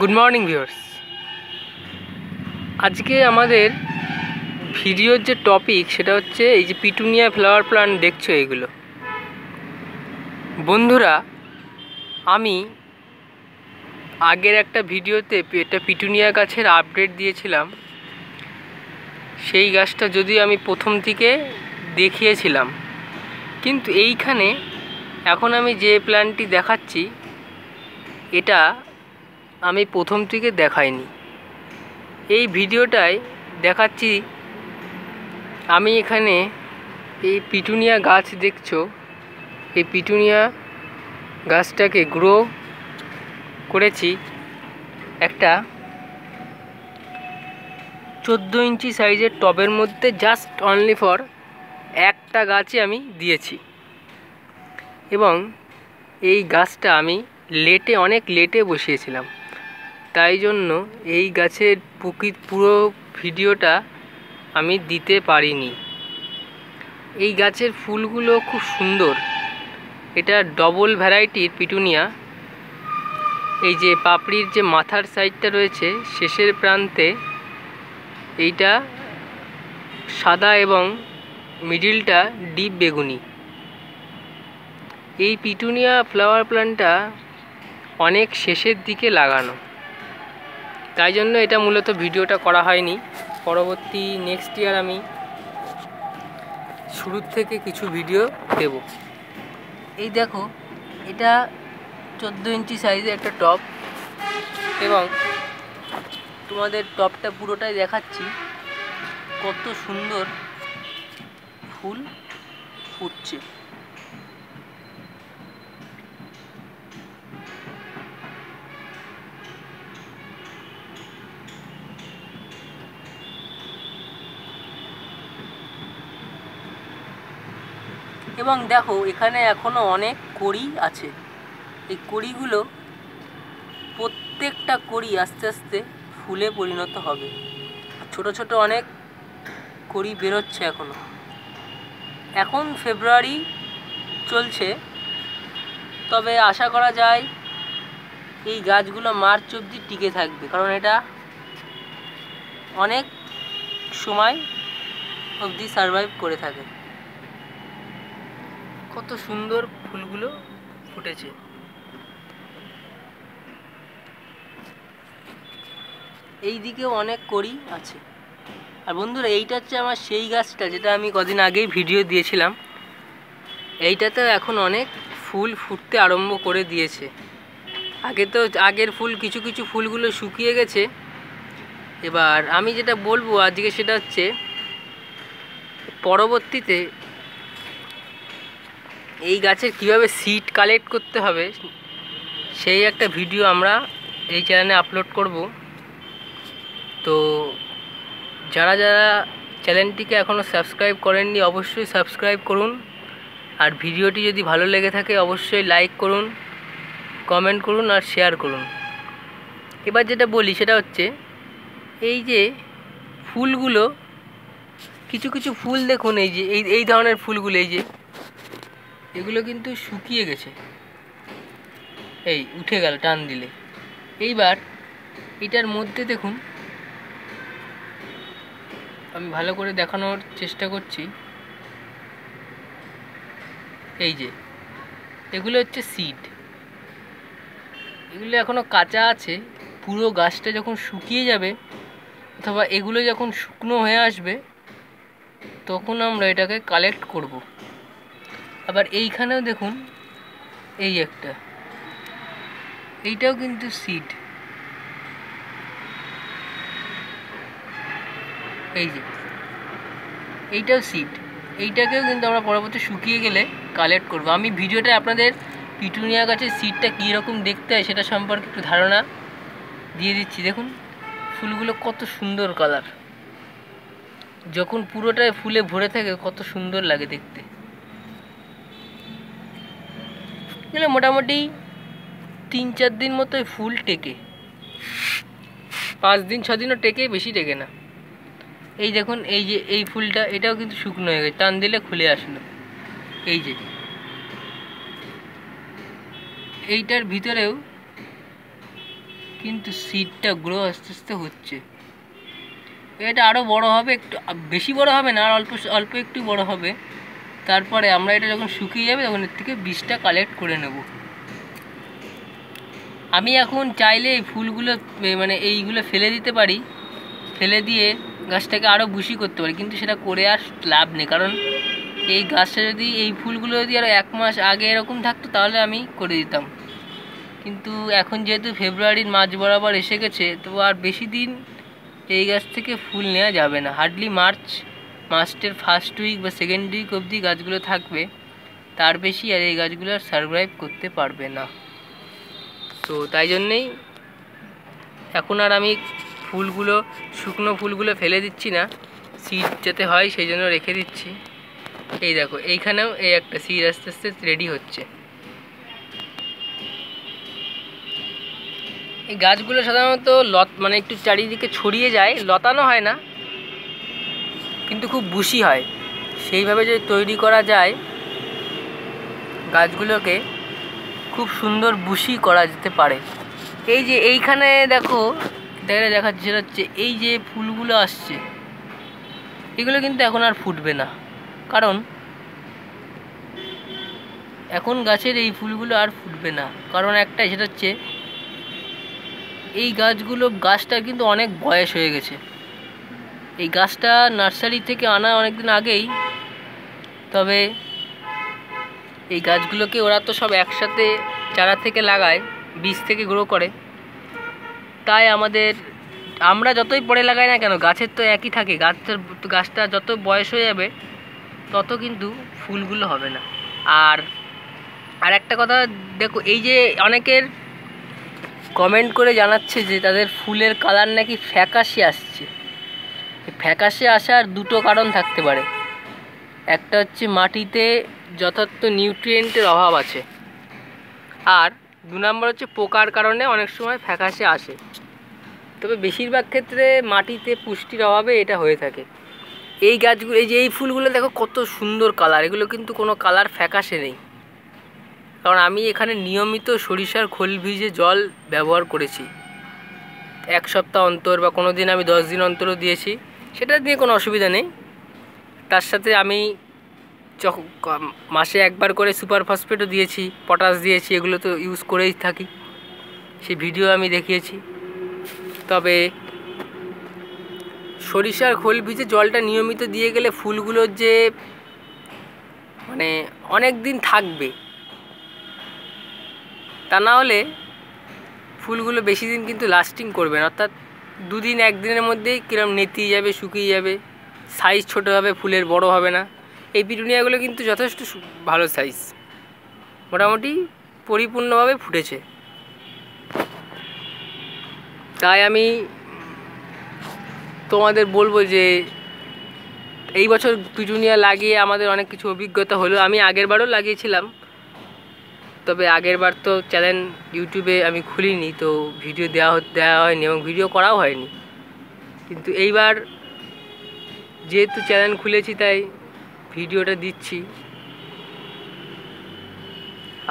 Good morning viewers আজকে আমাদের ভিডিওর যে টপিক সেটা হচ্ছে এই যে পিটুনিয়া ফ্লাওয়ার প্লান্ট দেখছ এগুলো। বন্ধুরা, আমি আগের একটা ভিডিওতে একটা পিটুনিয়া গাছের আপডেট দিয়েছিলাম। সেই গাছটা যদি আমি প্রথম থেকে দেখিয়েছিলাম। কিন্তু এইখানে এখন আমি যে প্ল্যানটি দেখাচ্ছি, এটা আমি প্রথম থেকে দেখাইনি। এই ভিডিওটায় দেখাচ্ছি, আমি এখানে এই পিটুনিয়া গাছ দেখছ। এই পিটুনিয়া গাছটাকে গ্রো করেছি একটা চোদ্দ ইঞ্চি সাইজের টবের মধ্যে জাস্ট অনলি ফর একটা গাছে আমি দিয়েছি। এবং এই গাছটা আমি লেটে, অনেক লেটে বসিয়েছিলাম। তাই জন্য এই গাছের প্রকৃত পুরো ভিডিওটা আমি দিতে পারিনি। এই গাছের ফুলগুলো খুব সুন্দর। এটা ডবল ভ্যারাইটির পিটুনিয়া। এই যে পাপড়ির যে মাথার সাইডটা রয়েছে, শেষের প্রান্তে এইটা সাদা এবং মিডিলটা ডিপ বেগুনি। এই পিটুনিয়া ফ্লাওয়ার প্ল্যান্টটা অনেক শেষের দিকে লাগানো। তাই জন্য এটা মূলত ভিডিওটা করা হয়নি। পরবর্তী নেক্সট ইয়ার আমি শুরুর থেকে কিছু ভিডিও দেব। এই দেখো, এটা চোদ্দ ইঞ্চি সাইজের একটা টপ এবং তোমাদের টপটা পুরোটাই দেখাচ্ছি। কত সুন্দর ফুল ফুটছে। এবং দেখো, এখানে এখনও অনেক কড়ি আছে। এই কড়িগুলো প্রত্যেকটা কড়ি আস্তে আস্তে ফুলে পরিণত হবে। ছোট ছোট অনেক কড়ি বেরোচ্ছে এখনও এখন ফেব্রুয়ারি চলছে। তবে আশা করা যায় এই গাছগুলো মার্চ অবধি টিকে থাকবে। কারণ এটা অনেক সময় অবধি সারভাইভ করে থাকে। কত সুন্দর ফুলগুলো ফুটেছে। এই দিকেও অনেক কড়ি আছে। আর বন্ধুরা, এইটা হচ্ছে আমার সেই গাছটা যেটা আমি কদিন আগেই ভিডিও দিয়েছিলাম। এইটাতে এখন অনেক ফুল ফুটতে আরম্ভ করে দিয়েছে। আগে তো আগের ফুল কিছু কিছু ফুলগুলো শুকিয়ে গেছে। এবার আমি যেটা বলব আজকে সেটা হচ্ছে, পরবর্তীতে এই গাছের কীভাবে সিড কালেক্ট করতে হবে, সেই একটা ভিডিও আমরা এই চ্যানেলে আপলোড করব। তো যারা যারা চ্যানেলটিকে এখনও সাবস্ক্রাইব করেননি, অবশ্যই সাবস্ক্রাইব করুন। আর ভিডিওটি যদি ভালো লেগে থাকে, অবশ্যই লাইক করুন কমেন্ট করুন আর শেয়ার করুন। এবার যেটা বলি, সেটা হচ্ছে এই যে ফুলগুলো, কিছু কিছু ফুল দেখুন, এই যে, এই এই ধরনের ফুলগুলো, এই যে এগুলো কিন্তু শুকিয়ে গেছে। এই, উঠে গেল টান দিলে। এইবার এটার মধ্যে দেখুন, আমি ভালো করে দেখানোর চেষ্টা করছি। এই যে, এগুলো হচ্ছে সিড এগুলো এখনও কাঁচা আছে, পুরো গাছটা যখন শুকিয়ে যাবে, অথবা এগুলো যখন শুকনো হয়ে আসবে, তখন আমরা এটাকে কালেক্ট করব। আবার এইখানেও দেখুন, এই একটা। এইটাও কিন্তু সিড এই যে, এইটাও সিড এইটাকেও কিন্তু আমরা পরবর্তী শুকিয়ে গেলে কালেক্ট করব। আমি ভিডিওটা আপনাদের পিটুনিয়া গাছের সিডটা কীরকম দেখতে হয় সেটা সম্পর্কে একটু ধারণা দিয়ে দিচ্ছি। দেখুন, ফুলগুলো কত সুন্দর কালার যখন পুরোটায় ফুলে ভরে থাকে, কত সুন্দর লাগে দেখতে। এগুলো মোটামুটি তিন চার দিন মতো ফুল টেকে। পাঁচ দিন ছ দিনও টেকে বেশি টেকে না। এই দেখুন, এই যে, এই ফুলটা, এটাও কিন্তু শুকনো হয়ে গেছে। টান দিলে খুলে আসলো এই যে, এইটার ভিতরেও কিন্তু সিডটা গ্রো আস্তে আস্তে হচ্ছে। এটা আরও বড় হবে, একটু, বেশি বড় হবে না, আর অল্প অল্প একটু বড় হবে। তারপরে আমরা এটা যখন শুকিয়ে যাবে তখন এর থেকে বীজটা কালেক্ট করে নেব। আমি এখন চাইলে এই ফুলগুলো মানে এইগুলো ফেলে দিতে পারি। ফেলে দিয়ে গাছটাকে আরও বুশি করতে পারি, কিন্তু সেটা করে আর লাভ নেই। কারণ এই গাছটা যদি, এই ফুলগুলো যদি আরও এক মাস আগে এরকম থাকতো, তাহলে আমি করে দিতাম। কিন্তু এখন যেহেতু ফেব্রুয়ারির মাঝ বরাবর এসে গেছে, তো আর বেশি দিন এই গাছ থেকে ফুল নেওয়া যাবে না। হার্ডলি মার্চ মাসের ফার্স্ট উইক বা সেকেন্ড উইক অবধি গাছগুলো থাকবে, তার বেশি আর এই গাছগুলো আর সারভাইভ করতে পারবে না। তো তাই জন্যেই এখন আর আমি ফুলগুলো, শুকনো ফুলগুলো ফেলে দিচ্ছি না সিড যাতে হয় সেই জন্য রেখে দিচ্ছি। এই দেখো, এইখানেও এই একটা সিড আস্তে আস্তে রেডি হচ্ছে। এই গাছগুলো সাধারণত লত মানে একটু চারিদিকে ছড়িয়ে যায়, লতানো হয় না কিন্তু খুব বুশি হয়। সেইভাবে যদি তৈরি করা যায়, গাছগুলোকে খুব সুন্দর বুশি করা যেতে পারে। এই যে এইখানে দেখো দেখা দেখাচ্ছে সেটা হচ্ছে এই যে ফুলগুলো আসছে, এগুলো কিন্তু এখন আর ফুটবে না। কারণ এখন গাছের এই ফুলগুলো আর ফুটবে না। কারণ একটা সেটা হচ্ছে এই গাছগুলো গাছটার কিন্তু অনেক বয়স হয়ে গেছে। এই গাছটা নার্সারি থেকে আনা অনেকদিন আগেই, তবে এই গাছগুলোকে ওরা তো সব একসাথে চারা থেকে লাগায়, বীজ থেকে গ্রো করে। তাই আমাদের, আমরা যতই পরে লাগাই না কেন, গাছের তো একই থাকে, গাছের, গাছটা যত বয়স হয়ে যাবে, তত কিন্তু ফুলগুলো হবে না। আর আর একটা কথা, দেখো, এই যে অনেকের কমেন্ট করে জানাচ্ছে যে তাদের ফুলের কালার নাকি ফ্যাকাশি আসছে। ফ্যাকাশে আসার দুটো কারণ থাকতে পারে। একটা হচ্ছে মাটিতে যথার্থ নিউট্রিয়েন্টের অভাব আছে। আর দু নম্বর হচ্ছে পোকার কারণে অনেক সময় ফ্যাকাশে আসে। তবে বেশিরভাগ ক্ষেত্রে মাটিতে পুষ্টির অভাবে এটা হয়ে থাকে। এই গাছগুলো এই যে এই ফুলগুলো দেখো কত সুন্দর কালার এগুলো কিন্তু কোনো কালার ফ্যাকাশে নেই। কারণ আমি এখানে নিয়মিত সরিষার খোল ভিজে জল ব্যবহার করেছি। এক সপ্তাহ অন্তর বা কোনো দিন আমি দশ দিন অন্তরও দিয়েছি। সেটা নিয়ে কোনো অসুবিধা নেই। তার সাথে আমি মাসে একবার করে সুপার ফসফেটও দিয়েছি, পটাশ দিয়েছি, এগুলো তো ইউজ করেই থাকি। সেই ভিডিও আমি দেখিয়েছি। তবে সরিষার খোল ভিজে জলটা নিয়মিত দিয়ে গেলে ফুলগুলোর যে মানে অনেক দিন থাকবে। তা না হলে ফুলগুলো বেশি দিন কিন্তু লাস্টিং করবে না। অর্থাৎ দুদিন একদিনের মধ্যেই কিরম নেতিয়ে যাবে, শুকিয়ে যাবে। সাইজ ছোটো হবে, ফুলের বড় হবে না। এই পিটুনিয়াগুলো কিন্তু যথেষ্ট ভালো সাইজ মোটামুটি পরিপূর্ণভাবে ফুটেছে। তাই আমি তোমাদের বলব যে, এই বছর পিটুনিয়া লাগিয়ে আমাদের অনেক কিছু অভিজ্ঞতা হলো। আমি আগের বারও লাগিয়েছিলাম। তবে আগের বার তো চ্যানেল ইউটিউবে আমি খুলিনি, তো ভিডিও দেওয়া দেওয়া হয়নি এবং ভিডিও করাও হয়নি। কিন্তু এইবার যেহেতু চ্যানেল খুলেছি তাই ভিডিওটা দিচ্ছি।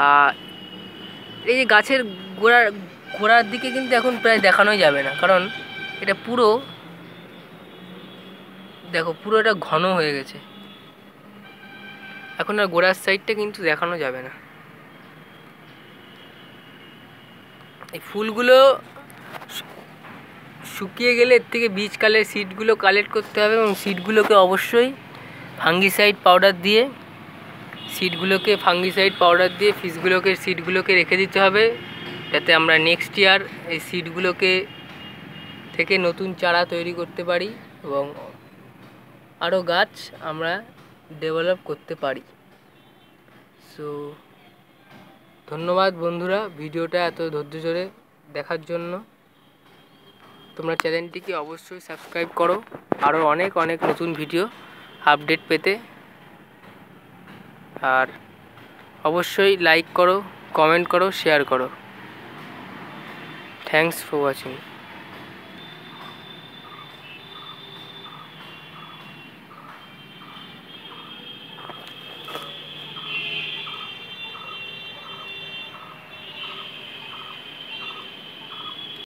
আর এই যে গাছের গোড়ার গোড়ার দিকে কিন্তু এখন প্রায় দেখানোই যাবে না, কারণ এটা পুরো দেখো পুরো এটা ঘন হয়ে গেছে। এখন আর গোড়ার সাইডটা কিন্তু দেখানো যাবে না। এই ফুলগুলো শুকিয়ে গেলে এর থেকে বীজ কালে সিডগুলো কালেক্ট করতে হবে এবং সিডগুলোকে অবশ্যই ফাঙ্গিসাইড পাউডার দিয়ে সিডগুলোকে ফাঙ্গিসাইড পাউডার দিয়ে ফিশগুলোকে সিডগুলোকে রেখে দিতে হবে যাতে আমরা নেক্সট ইয়ার এই সিডগুলোকে থেকে নতুন চারা তৈরি করতে পারি এবং আরও গাছ আমরা ডেভেলপ করতে পারি। সো ধন্যবাদ বন্ধুরা, ভিডিওটা এত ধৈর্য ধরে দেখার জন্য। তোমরা চ্যানেলটিকে অবশ্যই সাবস্ক্রাইব করো। আরও অনেক অনেক নতুন ভিডিও আপডেট পেতে। আর অবশ্যই লাইক করো কমেন্ট করো শেয়ার করো। Thanks for watching